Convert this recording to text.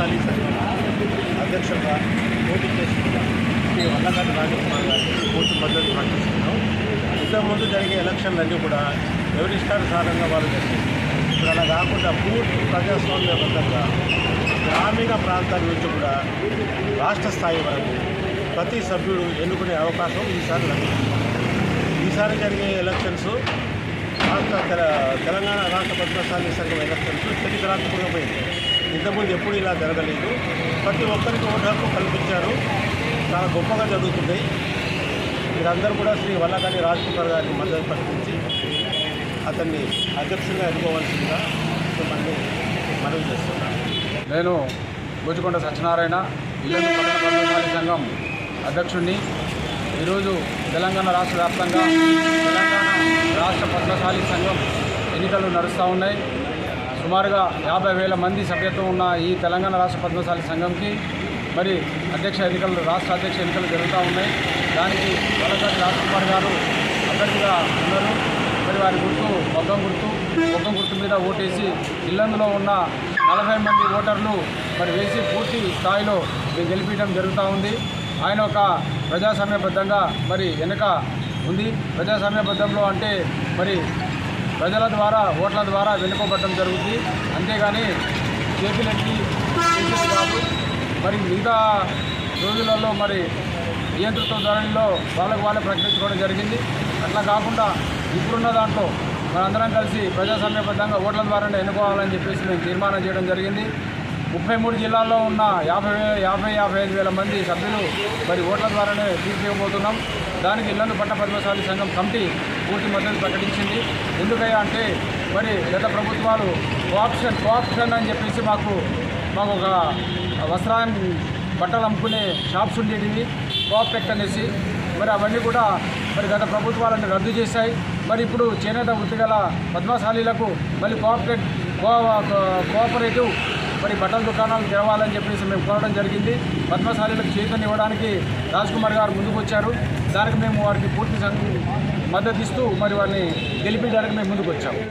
పద్మశాలి సంఘం అధ్యక్షులుగా పోటీ చేస్తున్న శ్రీ వల్లకాటి రాజకుమార్ గారికి పూర్తి మద్దతు ప్రకటిస్తున్నాం. ఇంతకుముందు జరిగే ఎలక్షన్లన్నీ కూడా ఎవరిష్టానుసారంగా వాళ్ళు జరిగింది ఇప్పుడు అలా కాకుండా పూర్తి ప్రజాస్వామ్యబద్ధంగా గ్రామీణ ప్రాంతాల నుంచి కూడా రాష్ట్ర స్థాయి వరకు ప్రతి సభ్యుడు ఎన్నుకునే అవకాశం ఈసారి లభిస్తుంది ఈసారి జరిగే ఎలక్షన్స్ రాష్ట్ర తెల- తెలంగాణ రాష్ట్ర పద్మశాలి సంఘం ఎలక్షన్స్ చరిత్రాత్మకంగా పోయింది. ఇంతకుముందు ఎప్పుడు ఇలా జరగలేదు. ప్రతి ఒక్కరికి ఓటు హక్కు కల్పించారు. చాలా గొప్పగా జరుగుతుంది. మీరందరూ కూడా శ్రీ వల్లకాని రాజ్కుమార్ గారిని మద్దతు ప్రకటించి అతన్ని అధ్యక్షుడిగా ఎన్నుకోవాల్సిందిగా మిమ్మల్ని మనవి చేస్తున్నాను. నేను బూచుకొండ సత్యనారాయణ ఇల్లు పట్టణ సంఘం అధ్యక్షుడిని. ఈరోజు తెలంగాణ రాష్ట్ర వ్యాప్తంగా తెలంగాణ రాష్ట్ర పద్మశాలి సంఘం ఎన్నికలు నడుస్తూ ఉన్నాయి. సుమారుగా యాభై వేల మంది సభ్యత్వం ఉన్న ఈ తెలంగాణ రాష్ట్ర పద్మశాలి సంఘంకి మరి అధ్యక్ష ఎన్నికలు రాష్ట్ర అధ్యక్ష ఎన్నికలు జరుగుతూ ఉన్నాయి. దానికి వల్లకాటి రాజ్కుమార్ గారు అభ్యర్థిగా ఉన్నారు. మరి వారి గుర్తు మొగ్గం గుర్తు మొగ్గం గుర్తు మీద ఓటేసి ఇల్లందులో ఉన్న నలభై మంది ఓటర్లు మరి వేసి పూర్తి స్థాయిలో గెలిపించడం జరుగుతూ ఉంది. ఆయన ఒక ప్రజాస్వామ్యబద్ధంగా మరి వెనుక ఉంది. ప్రజాస్వామ్యబద్ధంలో అంటే మరి ప్రజల ద్వారా ఓట్ల ద్వారా వెనుకోబడటం జరుగుతుంది. అంతేగాని చేతులెత్తి చేసేది కాదు మరి మిగతా రోజులలో మరి నియంత్రిత ధోరణిలో వాళ్ళకు వాళ్ళే ప్రకటించుకోవడం జరిగింది. అట్లా కాకుండా ఇప్పుడున్న దాంట్లో మనందరం కలిసి ప్రజాస్వామ్యబద్ధంగా ఓట్ల ద్వారానే ఎన్నుకోవాలని చెప్పేసి మేము తీర్మానం చేయడం జరిగింది. ముప్పై మూడు జిల్లాల్లో ఉన్న యాభై యాభై యాభై ఐదు వేల మంది సభ్యులు మరి ఓట్ల ద్వారానే తీర్చిపోతున్నాం దానికి ఇల్లందు పట్ట పద్మశాలి సంఘం కమిటీ పూర్తి మద్దతు ప్రకటించింది. ఎందుకయ్యా అంటే మరి గత ప్రభుత్వాలు కోఆప్షన్ కోఆప్షన్ అని చెప్పేసి మాకు మాకు ఒక వస్త్రాన్ని బట్టలు అమ్ముకునే షాప్స్ ఉండేటివి కోఆప్టెక్ట్ అనేసి. మరి అవన్నీ కూడా మరి గత ప్రభుత్వాలను రద్దు చేశాయి. మరి ఇప్పుడు చేనేత వృత్తిగల పద్మశాలీలకు మళ్ళీ కోఆపరేట్ కో కోఆపరేటివ్ మరి బట్టల దుకాణాలు తెరవాలని చెప్పేసి మేము కోరడం జరిగింది. పద్మశాలీలకు చేతను ఇవ్వడానికి రాజ్ కుమార్ గారు ముందుకు వచ్చారు దానికి మేము వారికి పూర్తి మద్దతిస్తూ మద్దతు ఇస్తూ మరి వారిని గెలిపించడానికి మేము ముందుకు వచ్చాము